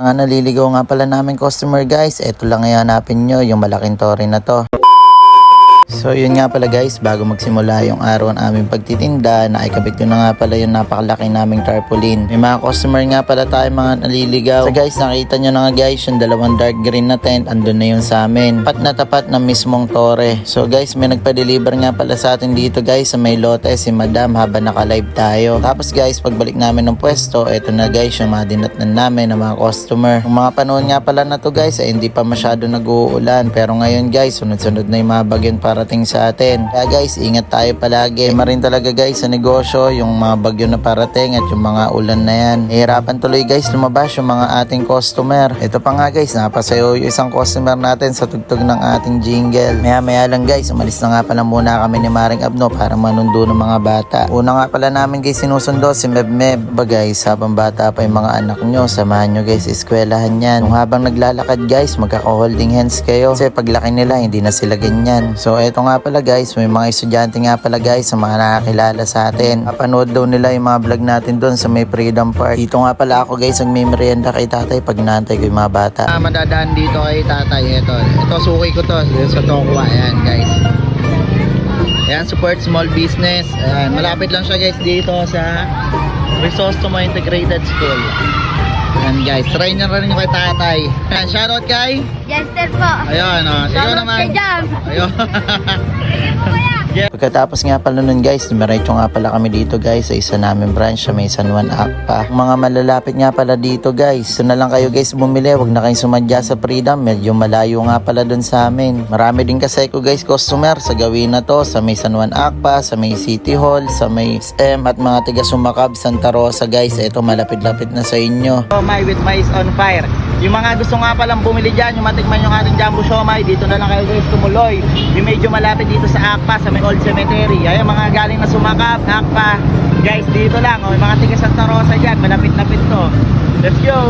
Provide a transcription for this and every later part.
Mga naliligaw nga pala namin customer guys, eto lang ngayon hanapin nyo, yung malaking tori na to. So yun nga pala guys, bago magsimula yung araw ng aming pagtitinda, naikabit ko na nga pala yung napakalaki naming tarpaulin. May mga customer nga pala tayo mga naliligaw. So guys, nakita nyo na nga guys, yung dalawang dark green na tent, andun na yun sa amin. Pat na tapat ng mismong tore. So guys, may nagpa-deliver nga pala sa atin dito guys, sa may lote, si madam habang naka-live tayo. Tapos guys, pagbalik namin ng pwesto, eto na guys, yung mga dinatnan namin ng mga customer. Yung mga panahon nga pala na to guys, ay hindi pa masyado nag-uulan. Pero ngayon guys, sunod-sunod na yung mga bagyon parating sa atin. Kaya guys, ingat tayo palagi. Ima rin talaga guys sa negosyo, yung mga bagyo na parating at yung mga ulan na yan. Hihirapan tuloy guys lumabas yung mga ating customer. Ito pa nga guys, napasayo yung isang customer natin sa tugtog ng ating jingle. Maya maya lang guys, umalis na nga pala muna kami ni Maring Abno para manundo ng mga bata. Una nga pala namin guys sinusundo si Meb Meb. Ba guys, habang bata pa yung mga anak nyo, samahan nyo guys, eskwelahan yan. Kung habang naglalakad guys, magkaka-holding hands kayo. Kasi paglaki nila, hindi na sila ganyan. So eto nga pala guys, may mga estudyante nga pala guys sa mga nakakilala sa atin. Napanood daw nila yung mga vlog natin doon sa may Freedom Park. Dito nga pala ako guys, ang may merienda kay tatay pag naantay ko yung mga bata. Ah, madadaan dito kay tatay. Ito, ito suki ko to sa Tokwa. Ayan guys. Ayan, support small business. Ayan, malapit lang siya guys dito sa Crisostomo Integrated School. Ayan guys, try nyo rin kay tatay. Ayan, shoutout kay. Jester po. Ayun, oh. Sige Shoutout naman. kay Jam. Ayun. Pagkatapos nga pala nun guys, dumiretso nga pala kami dito guys sa isa namin branch sa may San Juan Akpa. Ang mga malalapit nga pala dito guys, so na lang kayo guys bumili, wag na kayong sumadya sa Freedom, medyo malayo nga pala dun sa amin. Marami din kasi ko guys customer sa gawin na to, sa may San Juan Akpa, sa may City Hall, sa may SM at mga tiga Sumakab, Santa Rosa guys, ito malapit-lapit na sa inyo. Siomay with mais on fire. Yung mga gusto nga palang bumili dyan, yung matikman yung ating Jumbo Siomay, dito na lang kayo guys tumuloy. Yung medyo malapit dito sa Akpa, sa may Old Cemetery. Ay, yung mga galing na sumakap, Akpa. Guys, dito lang. Oh, yung mga tiga Santa Rosa dyan, malapit-lapit to. Let's go!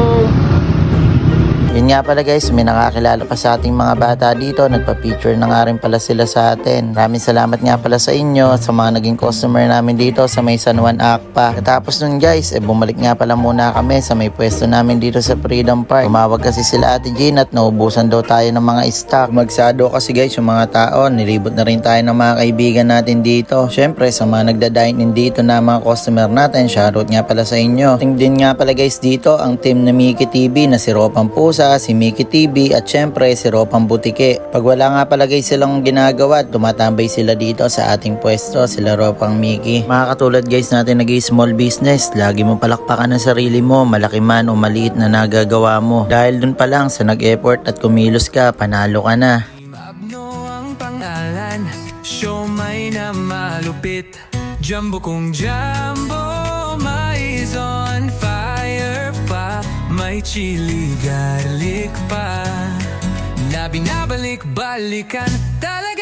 Yun nga pala guys, may nakakilala pa sa ating mga bata dito. Nagpa-picture na nga rin pala sila sa atin. Maraming salamat nga pala sa inyo, sa mga naging customer namin dito sa may San Juan Akpa. Katapos nun guys, eh, bumalik nga pala muna kami sa may pwesto namin dito sa Freedom Park. Tumawag kasi sila ate Jean at naubusan daw tayo ng mga stock. Magsado kasi guys yung mga tao. Nilibot na rin tayo ng mga kaibigan natin dito. Syempre sa mga nagda-dine in dito na mga customer natin, shoutout nga pala sa inyo. Ting din nga pala guys dito ang team na Miki TV na si Ropang Pusa, si Miki TV at syempre si Ropang Butike. Pag wala nga pala guys silang ginagawa, tumatambay sila dito sa ating pwesto, sila Ropang Miki. Mga katulad guys natin nag small business, lagi mo palakpakan ang sarili mo, malaki man o maliit na nagagawa mo. Dahil dun pa lang sa nag-effort at kumilos ka, panalo ka na. Pangalan Siomay na malupit Jumbo kong jumbo pa May chili garlic pa. Na binabalik-balikan Talaga